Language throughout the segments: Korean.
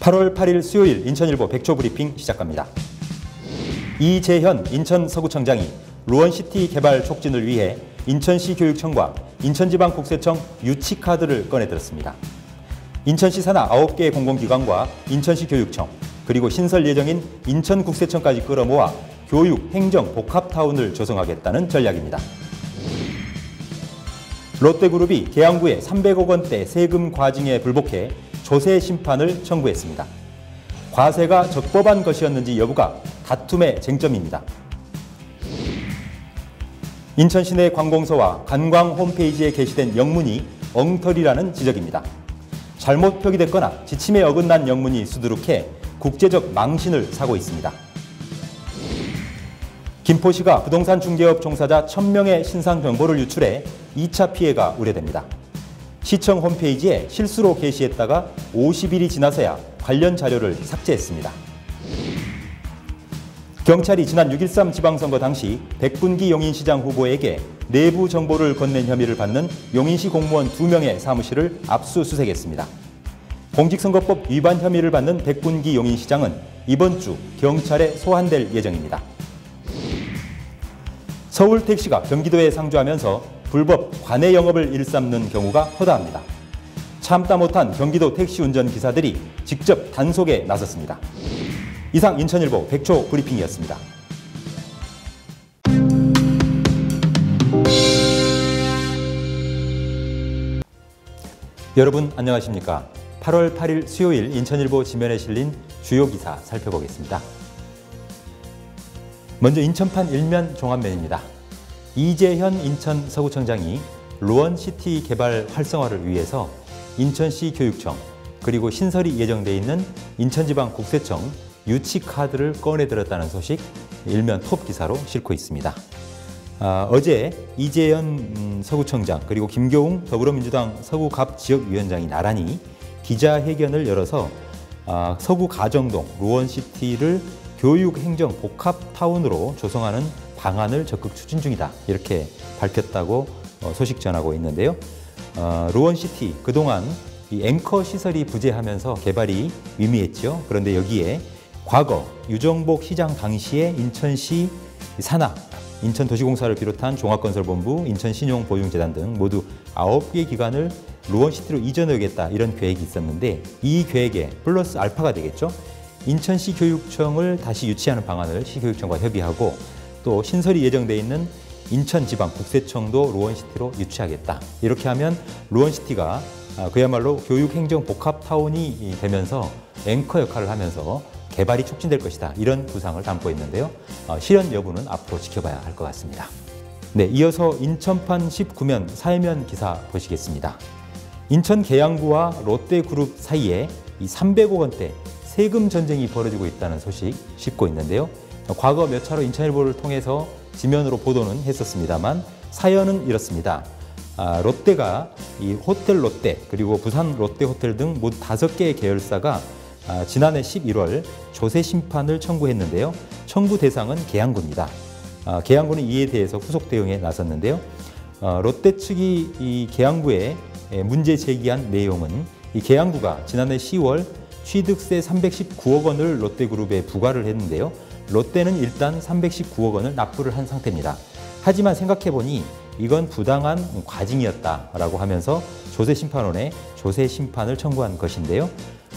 8월 8일 수요일 인천일보 백초 브리핑 시작합니다. 이재현 인천 서구청장이 루원시티 개발 촉진을 위해 인천시 교육청과 인천지방국세청 유치카드를 꺼내들었습니다. 인천시 산하 9개 공공기관과 인천시 교육청, 그리고 신설 예정인 인천국세청까지 끌어모아 교육, 행정, 복합타운을 조성하겠다는 전략입니다. 롯데그룹이 계양구의 300억 원대 세금 과징에 불복해 조세 심판을 청구했습니다. 과세가 적법한 것이었는지 여부가 다툼의 쟁점입니다. 인천 시내 관공서와 관광 홈페이지에 게시된 영문이 엉터리라는 지적입니다. 잘못 표기됐거나 지침에 어긋난 영문이 수두룩해 국제적 망신을 사고 있습니다. 김포시가 부동산 중개업 종사자 1000명의 신상 정보를 유출해 2차 피해가 우려됩니다. 시청 홈페이지에 실수로 게시했다가 50일이 지나서야 관련 자료를 삭제했습니다. 경찰이 지난 6.13 지방선거 당시 백분기 용인시장 후보에게 내부 정보를 건넨 혐의를 받는 용인시 공무원 2명의 사무실을 압수수색했습니다. 공직선거법 위반 혐의를 받는 백분기 용인시장은 이번 주 경찰에 소환될 예정입니다. 서울 택시가 경기도에 상주하면서 불법 관내 영업을 일삼는 경우가 허다합니다. 참다 못한 경기도 택시 운전 기사들이 직접 단속에 나섰습니다. 이상 인천일보 백초 브리핑이었습니다. 여러분 안녕하십니까? 8월 8일 수요일 인천일보 지면에 실린 주요 기사 살펴보겠습니다. 먼저 인천판 일면 종합면입니다. 이재현 인천 서구청장이 루원시티 개발 활성화를 위해서 인천시 교육청 그리고 신설이 예정돼 있는 인천지방국세청 유치카드를 꺼내들었다는 소식 일면 톱 기사로 싣고 있습니다. 아, 어제 이재현 음, 서구청장 그리고 김교웅 더불어민주당 서구갑 지역위원장이 나란히 기자회견을 열어서 아, 서구 가정동 루원시티를 교육행정 복합타운으로 조성하는 방안을 적극 추진 중이다. 이렇게 밝혔다고 어, 소식 전하고 있는데요. 어, 루원시티 그동안 이 앵커 시설이 부재하면서 개발이 미미했죠. 그런데 여기에 과거 유정복 시장 당시에 인천시 산하 인천도시공사를 비롯한 종합건설본부, 인천신용보증재단 등 모두 아홉 개 기관을 루원시티로 이전하겠다 이런 계획이 있었는데 이 계획에 플러스 알파가 되겠죠. 인천시 교육청을 다시 유치하는 방안을 시교육청과 협의하고 또 신설이 예정돼 있는 인천지방국세청도 루원시티로 유치하겠다. 이렇게 하면 루원시티가 아, 그야말로 교육행정 복합타운이 되면서 앵커 역할을 하면서 개발이 촉진될 것이다. 이런 구상을 담고 있는데요. 어, 실현 여부는 앞으로 지켜봐야 할 것 같습니다. 네, 이어서 인천판 19면 사회면 기사 보시겠습니다. 인천 계양구와 롯데그룹 사이에 이 300억 원대 세금 전쟁이 벌어지고 있다는 소식 싣고 있는데요. 과거 몇 차로 인천일보를 통해서 지면으로 보도는 했었습니다만 사연은 이렇습니다. 아, 롯데가 이 호텔 롯데 그리고 부산 롯데 호텔 등 모두 다섯 개의 계열사가 아, 지난해 11월 조세 심판을 청구했는데요. 청구 대상은 계양구입니다. 아, 계양구는 이에 대해서 후속 대응에 나섰는데요. 아, 롯데 측이 이 계양구에 문제 제기한 내용은 이 계양구가 지난해 10월 취득세 319억 원을 롯데그룹에 부과를 했는데요. 롯데는 일단 319억 원을 납부를 한 상태입니다. 하지만 생각해보니 이건 부당한 과징이었다라고 하면서 조세 심판원에 조세 심판을 청구한 것인데요.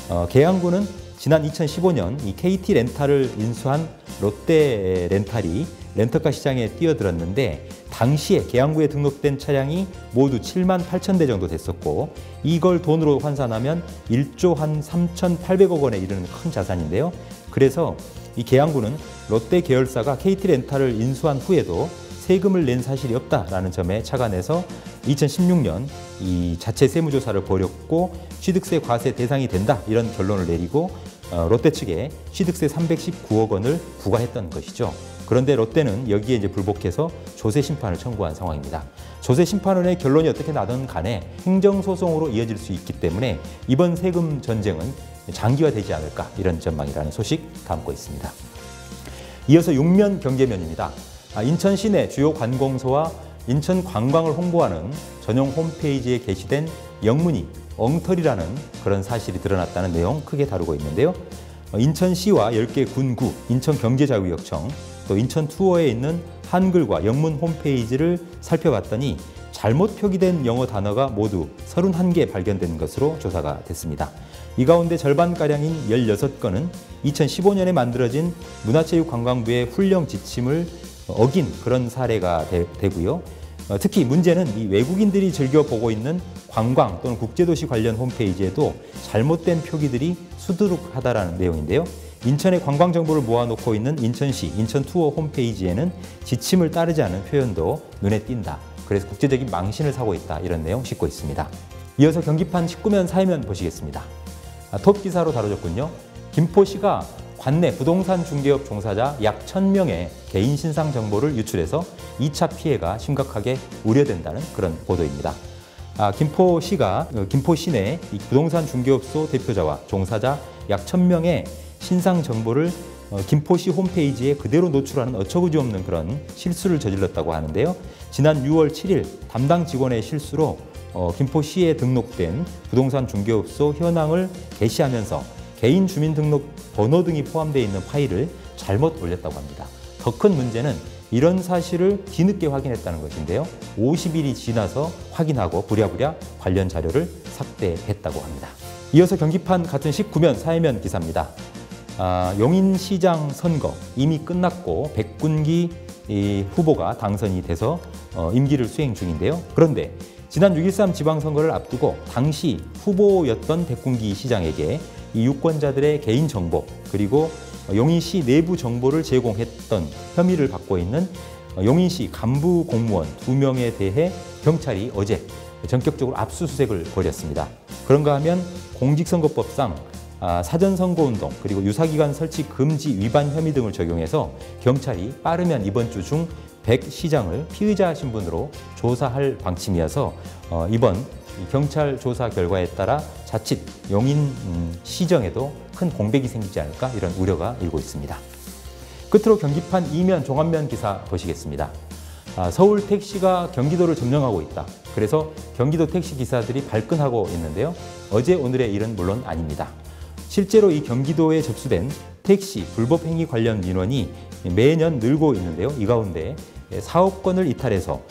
어, 계양구는 지난 2015년 이 KT 렌탈을 인수한 롯데 렌탈이 렌터카 시장에 뛰어들었는데 당시에 계양구에 등록된 차량이 모두 7만 8천 대 정도 됐었고 이걸 돈으로 환산하면 1조 한 3,800억 원에 이르는 큰 자산인데요. 그래서 이 계양구는 롯데 계열사가 KT 렌탈을 인수한 후에도 세금을 낸 사실이 없다라는 점에 착안해서 2016년 이 자체 세무조사를 벌였고 취득세 과세 대상이 된다 이런 결론을 내리고 어, 롯데 측에 취득세 319억 원을 부과했던 것이죠. 그런데 롯데는 여기에 이제 불복해서 조세 심판을 청구한 상황입니다. 조세 심판원의 결론이 어떻게 나든 간에 행정소송으로 이어질 수 있기 때문에 이번 세금 전쟁은 장기화되지 않을까 이런 전망이라는 소식 담고 있습니다. 이어서 육면 경제면입니다. 아, 인천 시내 주요 관공서와 인천 관광을 홍보하는 전용 홈페이지에 게시된 영문이 엉터리라는 그런 사실이 드러났다는 내용 크게 다루고 있는데요. 어, 인천시와 10개 군구, 인천경제자유구역청, 또 인천투어에 있는 한글과 영문 홈페이지를 살펴봤더니 잘못 표기된 영어 단어가 모두 31개 발견된 것으로 조사가 됐습니다. 이 가운데 절반가량인 16건은 2015년에 만들어진 문화체육관광부의 훈령 지침을 어긴 그런 사례가 되, 고요 어, 특히 문제는 이 외국인들이 즐겨 보고 있는 관광 또는 국제도시 관련 홈페이지에도 잘못된 표기들이 수두룩하다라는 내용인데요. 인천의 관광 정보를 모아놓고 있는 인천시 인천투어 홈페이지에는 지침을 따르지 않은 표현도 눈에 띈다. 그래서 국제적인 망신을 사고 있다. 이런 내용 싣고 있습니다. 이어서 경기판 19면 사회면 보시겠습니다. 아, 톱 기사로 다뤄졌군요. 김포시가 관내 부동산 중개업 종사자 약 1000명의 개인 신상 정보를 유출해서 2차 피해가 심각하게 우려된다는 그런 보도입니다. 아, 김포시가 어, 김포 시 내 부동산 중개업소 대표자와 종사자 약 1000명의 신상 정보를 어, 김포시 홈페이지에 그대로 노출하는 어처구니 없는 그런 실수를 저질렀다고 하는데요. 지난 6월 7일 담당 직원의 실수로 어, 김포시에 등록된 부동산 중개업소 현황을 게시하면서 개인 주민등록 번호 등이 포함되어 있는 파일을 잘못 올렸다고 합니다. 더 큰 문제는 이런 사실을 뒤늦게 확인했다는 것인데요. 50일이 지나서 확인하고 부랴부랴 관련 자료를 삭제했다고 합니다. 이어서 경기판 같은 19면 사회면 기사입니다. 아, 용인시장 선거 이미 끝났고 백군기 후보가 당선이 돼서 어, 임기를 수행 중인데요. 그런데 지난 6.13 지방선거를 앞두고 당시 후보였던 백군기 시장에게 이 유권자들의 개인 정보 그리고 용인시 내부 정보를 제공했던 혐의를 받고 있는 용인시 간부 공무원 두 명에 대해 경찰이 어제 전격적으로 압수수색을 벌였습니다. 그런가 하면 공직선거법상 아, 사전선거운동 그리고 유사기관 설치 금지 위반 혐의 등을 적용해서 경찰이 빠르면 이번 주 중 백 시장을 피의자 신분으로 조사할 방침이어서 어, 이번 경찰 조사 결과에 따라 자칫 용인 음, 시정에도 큰 공백이 생기지 않을까 이런 우려가 일고 있습니다. 끝으로 경기판 이면 종합면 기사 보시겠습니다. 아, 서울 택시가 경기도를 점령하고 있다. 그래서 경기도 택시 기사들이 발끈하고 있는데요. 어제 오늘의 일은 물론 아닙니다. 실제로 이 경기도에 접수된 택시 불법 행위 관련 민원이 매년 늘고 있는데요. 이 가운데 사업 건을 이탈해서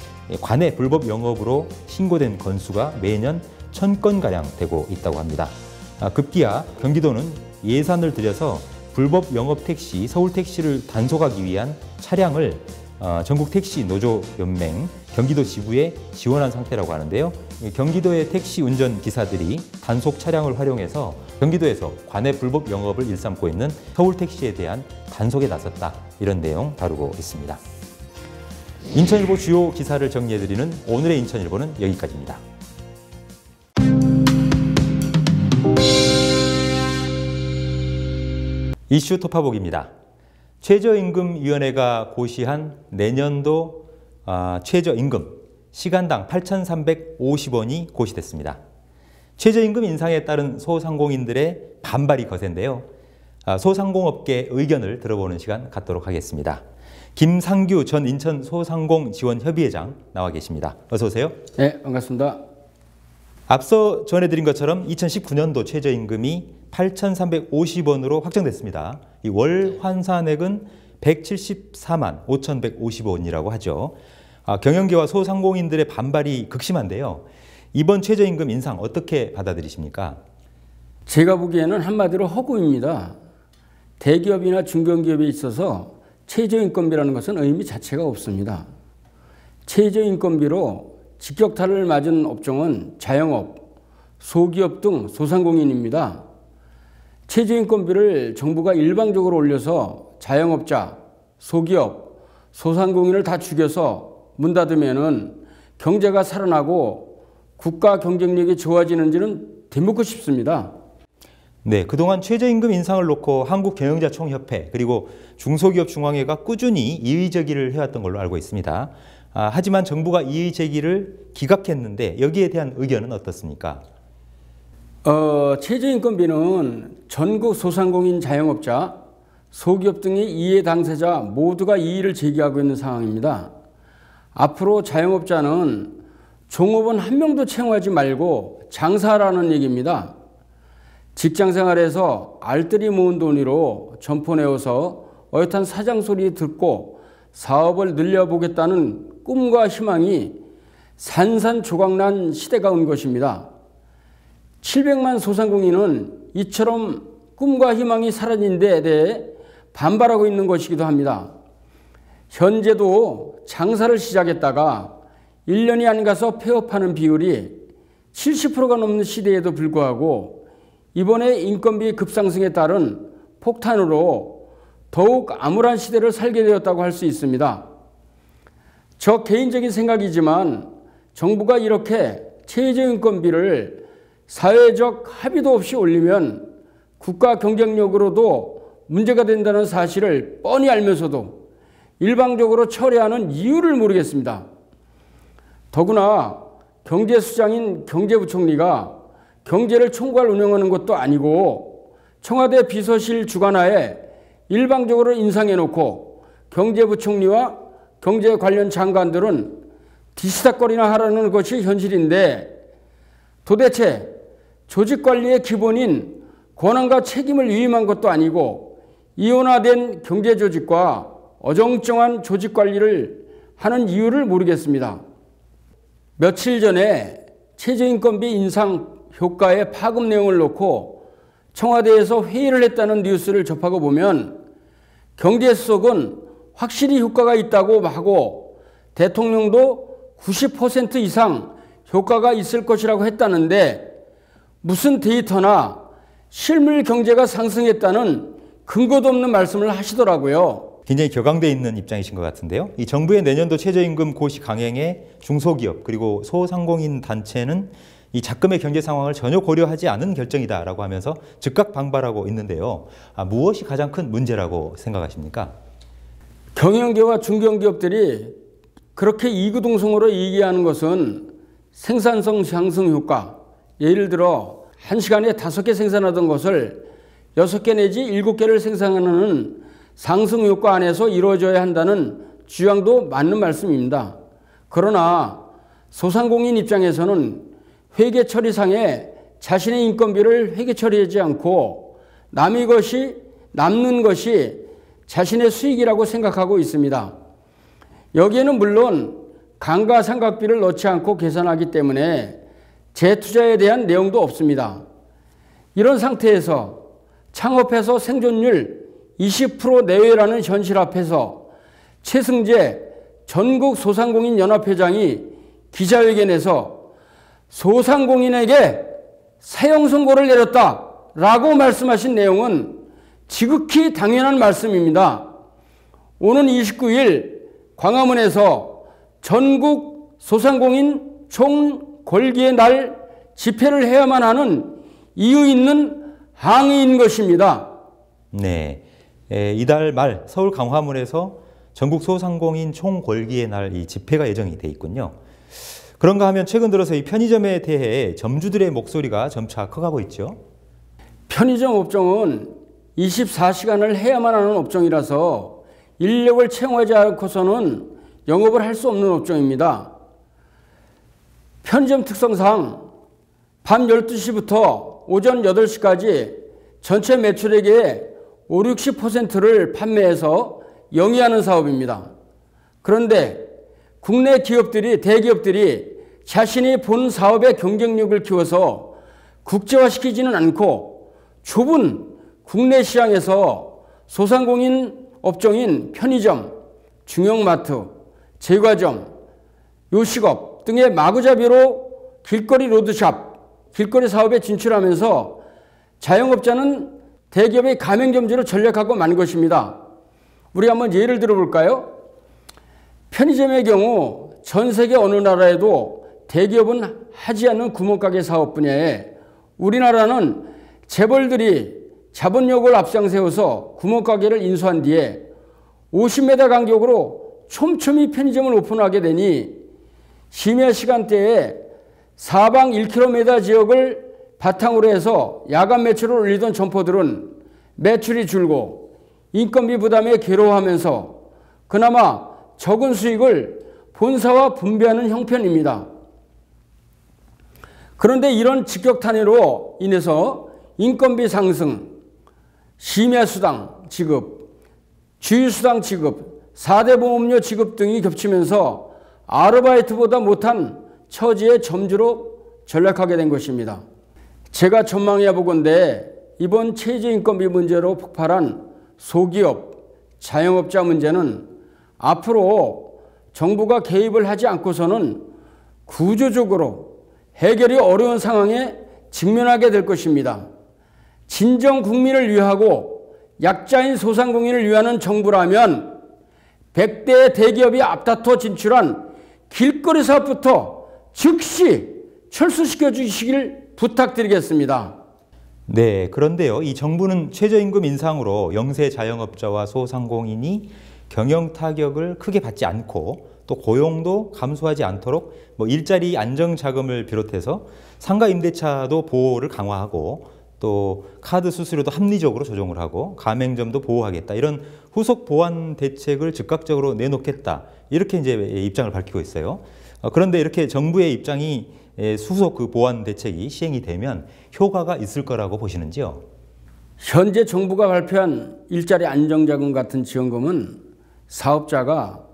관내 불법 영업으로 신고된 건수가 매년 천 건가량 되고 있다고 합니다. 아, 급기야 경기도는 예산을 들여서 불법 영업 택시, 서울 택시를 단속하기 위한 차량을 어, 전국 택시 노조 연맹 경기도 지부에 지원한 상태라고 하는데요. 경기도의 택시 운전 기사들이 단속 차량을 활용해서 경기도에서 관내 불법 영업을 일삼고 있는 서울 택시에 대한 단속에 나섰다 이런 내용 다루고 있습니다. 인천일보 주요 기사를 정리해드리는 오늘의 인천일보는 여기까지입니다. 이슈 토파복입니다. 최저임금위원회가 고시한 내년도 아, 최저임금 시간당 8,350원이 고시됐습니다. 최저임금 인상에 따른 소상공인들의 반발이 거센데요. 아, 소상공업계 의견을 들어보는 시간 갖도록 하겠습니다. 김상규 전 인천 소상공 지원 협의회장 나와 계십니다. 어서 오세요. 네, 반갑습니다. 앞서 전해드린 것처럼 2019년도 최저임금이 8,350원으로 확정됐습니다. 이 월 환산액은 174만 5,155원이라고 하죠. 아, 경영계와 소상공인들의 반발이 극심한데요. 이번 최저임금 인상 어떻게 받아들이십니까? 제가 보기에는 한마디로 허구입니다. 대기업이나 중견기업에 있어서 최저인건비라는 것은 의미 자체가 없습니다. 최저인건비로 직격탄을 맞은 업종은 자영업, 소기업 등 소상공인입니다. 최저인건비를 정부가 일방적으로 올려서 자영업자, 소기업, 소상공인을 다 죽여서 문 닫으면은 경제가 살아나고 국가 경쟁력이 좋아지는지는 되묻고 싶습니다. 네, 그동안 최저임금 인상을 놓고 한국경영자총협회 그리고 중소기업중앙회가 꾸준히 이의 제기를 해왔던 걸로 알고 있습니다. 아, 하지만 정부가 이의 제기를 기각했는데 여기에 대한 의견은 어떻습니까? 어, 최저임금비는 전국 소상공인 자영업자, 소기업 등의 이해 당사자 모두가 이의를 제기하고 있는 상황입니다. 앞으로 자영업자는 종업원 한 명도 채용하지 말고 장사라는 얘기입니다. 직장 생활에서 알뜰히 모은 돈으로 점포 내어서 어엿한 사장 소리 듣고 사업을 늘려보겠다는 꿈과 희망이 산산조각난 시대가 온 것입니다. 700만 소상공인은 이처럼 꿈과 희망이 사라진 데에 대해 반발하고 있는 것이기도 합니다. 현재도 장사를 시작했다가 1년이 안 가서 폐업하는 비율이 70%가 넘는 시대에도 불구하고 이번에 인건비 급상승에 따른 폭탄으로 더욱 암울한 시대를 살게 되었다고 할 수 있습니다. 저 개인적인 생각이지만 정부가 이렇게 최저인건비를 사회적 합의도 없이 올리면 국가 경쟁력으로도 문제가 된다는 사실을 뻔히 알면서도 일방적으로 철회하는 이유를 모르겠습니다. 더구나 경제수장인 경제부총리가 경제를 총괄 운영하는 것도 아니고 청와대 비서실 주관하에 일방적으로 인상해놓고 경제부총리와 경제 관련 장관들은 디스닥거리나 하라는 것이 현실인데 도대체 조직관리의 기본인 권한과 책임을 위임한 것도 아니고 이원화된 경제조직과 어정쩡한 조직관리를 하는 이유를 모르겠습니다. 며칠 전에 최저인건비 인상 효과의 파급 내용을 놓고 청와대에서 회의를 했다는 뉴스를 접하고 보면 경제 수석은 확실히 효과가 있다고 하고 대통령도 90% 이상 효과가 있을 것이라고 했다는데 무슨 데이터나 실물 경제가 상승했다는 근거도 없는 말씀을 하시더라고요. 굉장히 격앙돼 있는 입장이신 것 같은데요. 이 정부의 내년도 최저임금 고시 강행에 중소기업 그리고 소상공인 단체는 이 작금의 경제 상황을 전혀 고려하지 않은 결정이다라고 하면서 즉각 반발하고 있는데요. 아, 무엇이 가장 큰 문제라고 생각하십니까? 경영계와 중견기업들이 그렇게 이구동성으로 얘기하는 것은 생산성 상승 효과. 예를 들어 한 시간에 다섯 개 생산하던 것을 여섯 개 내지 일곱 개를 생산하는 상승 효과 안에서 이루어져야 한다는 주장도 맞는 말씀입니다. 그러나 소상공인 입장에서는 회계 처리상에 자신의 인건비를 회계 처리하지 않고 남의 것이 남는 것이 자신의 수익이라고 생각하고 있습니다. 여기에는 물론 감가상각비를 넣지 않고 계산하기 때문에 재투자에 대한 내용도 없습니다. 이런 상태에서 창업해서 생존율 20% 내외라는 현실 앞에서 최승재 전국 소상공인 연합회장이 기자회견에서 소상공인에게 사형 선고를 내렸다라고 말씀하신 내용은 지극히 당연한 말씀입니다. 오는 29일 광화문에서 전국 소상공인 총궐기의 날 집회를 해야만 하는 이유 있는 항의인 것입니다. 네. 이달 말 서울 광화문에서 전국 소상공인 총궐기의 날 이 집회가 예정이 돼 있군요. 그런가 하면 최근 들어서 이 편의점에 대해 점주들의 목소리가 점차 커가고 있죠. 편의점 업종은 24시간을 해야만 하는 업종이라서 인력을 채용하지 않고서는 영업을 할 수 없는 업종입니다. 편의점 특성상 밤 12시부터 오전 8시까지 전체 매출액의 5, 60%를 판매해서 영위하는 사업입니다. 그런데 국내 기업들이, 대기업들이 자신이 본 사업의 경쟁력을 키워서 국제화시키지는 않고 좁은 국내 시장에서 소상공인 업종인 편의점, 중형마트, 제과점, 요식업 등의 마구잡이로 길거리 로드샵, 길거리 사업에 진출하면서 자영업자는 대기업의 가맹점주로 전략하고 만 것입니다. 우리 한번 예를 들어볼까요? 편의점의 경우 전 세계 어느 나라에도 대기업은 하지 않는 구멍가게 사업 분야에 우리나라는 재벌들이 자본력을 앞장세워서 구멍가게를 인수한 뒤에 50m 간격으로 촘촘히 편의점을 오픈하게 되니 심야 시간대에 사방 1km 지역을 바탕으로 해서 야간 매출을 올리던 점포들은 매출이 줄고 인건비 부담에 괴로워하면서 그나마 적은 수익을 본사와 분배하는 형편입니다. 그런데 이런 직격탄으로 인해서 인건비 상승, 심야수당 지급, 주휴수당 지급, 4대 보험료 지급 등이 겹치면서 아르바이트보다 못한 처지의 점주로 전락하게 된 것입니다. 제가 전망해 보건대 이번 최저인건비 문제로 폭발한 소기업, 자영업자 문제는 앞으로 정부가 개입을 하지 않고서는 구조적으로 해결이 어려운 상황에 직면하게 될 것입니다. 진정 국민을 위하고 약자인 소상공인을 위하는 정부라면 100대 대기업이 앞다퉈 진출한 길거리 사업부터 즉시 철수시켜 주시길 부탁드리겠습니다. 네, 그런데요. 이 정부는 최저임금 인상으로 영세 자영업자와 소상공인이 경영 타격을 크게 받지 않고 또 고용도 감소하지 않도록 뭐 일자리 안정 자금을 비롯해서 상가 임대차도 보호를 강화하고 또 카드 수수료도 합리적으로 조정을 하고 가맹점도 보호하겠다 이런 후속 보완 대책을 즉각적으로 내놓겠다 이렇게 이제 입장을 밝히고 있어요. 어, 그런데 이렇게 정부의 입장이 수속 그 보완 대책이 시행이 되면 효과가 있을 거라고 보시는지요? 현재 정부가 발표한 일자리 안정자금 같은 지원금은 사업자가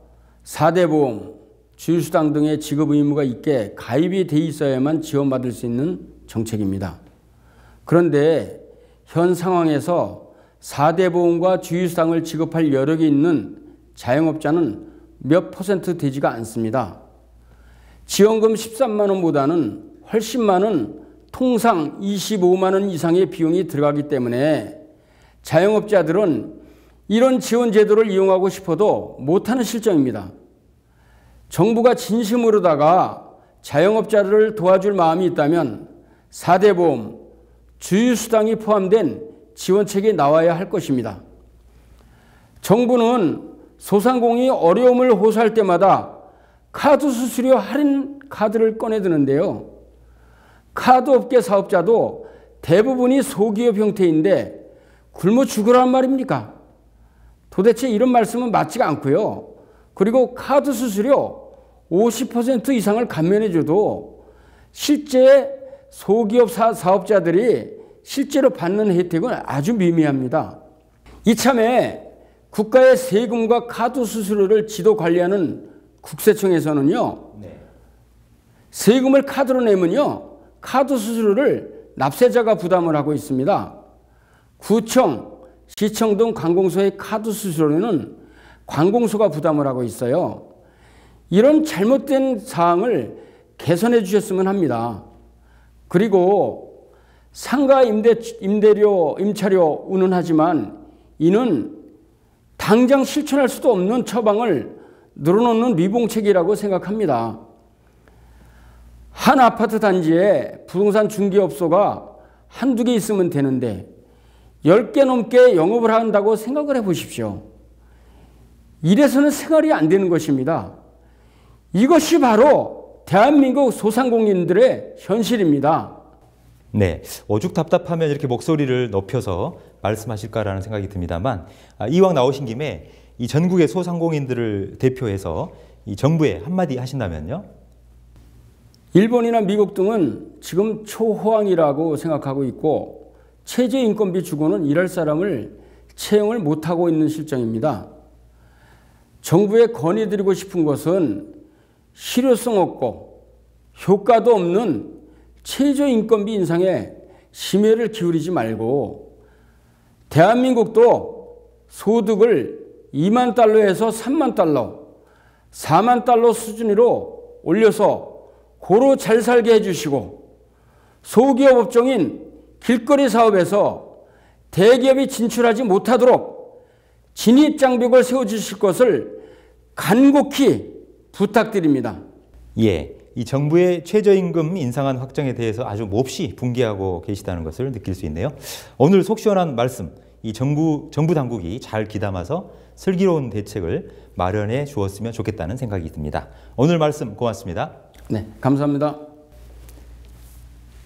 4대 보험, 주휴수당 등의 지급 의무가 있게 가입이 돼 있어야만 지원받을 수 있는 정책입니다. 그런데 현 상황에서 4대 보험과 주휴수당을 지급할 여력이 있는 자영업자는 몇 퍼센트 되지가 않습니다. 지원금 13만 원보다는 훨씬 많은 통상 25만 원 이상의 비용이 들어가기 때문에 자영업자들은 이런 지원 제도를 이용하고 싶어도 못하는 실정입니다. 정부가 진심으로다가 자영업자들을 도와줄 마음이 있다면 4대 보험, 주유수당이 포함된 지원책이 나와야 할 것입니다. 정부는 소상공인이 어려움을 호소할 때마다 카드 수수료 할인 카드를 꺼내드는데요. 카드 업계 사업자도 대부분이 소기업 형태인데 굶어 죽으란 말입니까? 도대체 이런 말씀은 맞지가 않고요. 그리고 카드 수수료 50% 이상을 감면해 줘도 실제 소기업 사, 사업자들이 실제로 받는 혜택은 아주 미미합니다. 이참에 국가의 세금과 카드 수수료를 지도 관리하는 국세청에서는요. 네. 세금을 카드로 내면요. 카드 수수료를 납세자가 부담을 하고 있습니다. 구청, 시청 등 관공서의 카드 수수료는 관공서가 부담을 하고 있어요. 이런 잘못된 사항을 개선해 주셨으면 합니다. 그리고 상가 임대, 임대료, 임차료 운운하지만 이는 당장 실천할 수도 없는 처방을 늘어놓는 미봉책이라고 생각합니다. 한 아파트 단지에 부동산 중개업소가 한두 개 있으면 되는데 10개 넘게 영업을 한다고 생각을 해 보십시오. 이래서는 생활이 안 되는 것입니다. 이것이 바로 대한민국 소상공인들의 현실입니다. 네, 오죽 답답하면 이렇게 목소리를 높여서 말씀하실까라는 생각이 듭니다만 아, 이왕 나오신 김에 이 전국의 소상공인들을 대표해서 이 정부에 한마디 하신다면요? 일본이나 미국 등은 지금 초호황이라고 생각하고 있고 최저인건비 주고는 일할 사람을 채용을 못하고 있는 실정입니다. 정부에 건의드리고 싶은 것은 실효성 없고 효과도 없는 최저인건비 인상에 심혈을 기울이지 말고 대한민국도 소득을 2만 달러에서 3만 달러, 4만 달러 수준으로 올려서 고로 잘 살게 해주시고 소기업 업종인 길거리 사업에서 대기업이 진출하지 못하도록 진입 장벽을 세워주실 것을 간곡히 부탁드립니다. 예. 이 정부의 최저임금 인상안 확정에 대해서 아주 몹시 붕괴하고 계시다는 것을 느낄 수 있네요. 오늘 속 시원한 말씀, 이 정부, 정부 당국이 잘 귀담아서 슬기로운 대책을 마련해 주었으면 좋겠다는 생각이 듭니다. 오늘 말씀 고맙습니다. 네, 감사합니다.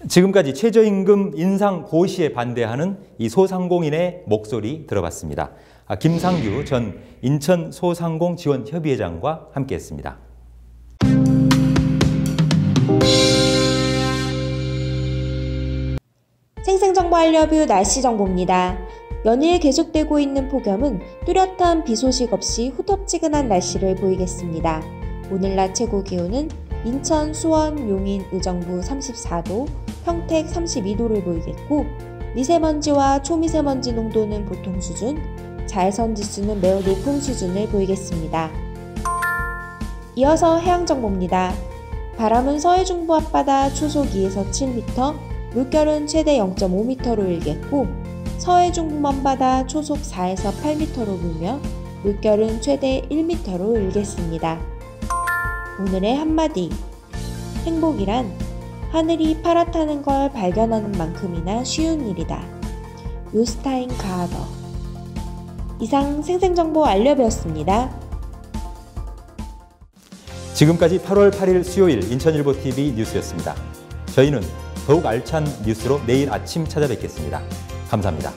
지금까지 최저임금 인상 고시에 반대하는 이 소상공인의 목소리 들어봤습니다. 아, 김상규 전 인천 소상공 지원 협의회장과 함께했습니다. 알려뷰 날씨 정보입니다. 연일 계속되고 있는 폭염은 뚜렷한 비 소식 없이 후텁지근한 날씨를 보이겠습니다. 오늘 낮 최고 기온은 인천, 수원, 용인, 의정부 34도, 평택 32도를 보이겠고 미세먼지와 초미세먼지 농도는 보통 수준, 자외선 지수는 매우 높은 수준을 보이겠습니다. 이어서 해양 정보입니다. 바람은 서해 중부 앞바다 초속 2에서 7m, 물결은 최대 0.5m로 일겠고 서해 중부 먼바다 초속 4에서 8m로 불며 물결은 최대 1m로 일겠습니다. 오늘의 한마디 행복이란 하늘이 파랗다는 걸 발견하는 만큼이나 쉬운 일이다. 요스타인 가하더 이상 생생정보 알려드렸습니다. 지금까지 8월 8일 수요일 인천일보TV 뉴스였습니다. 저희는 더욱 알찬 뉴스로 내일 아침 찾아뵙겠습니다. 감사합니다.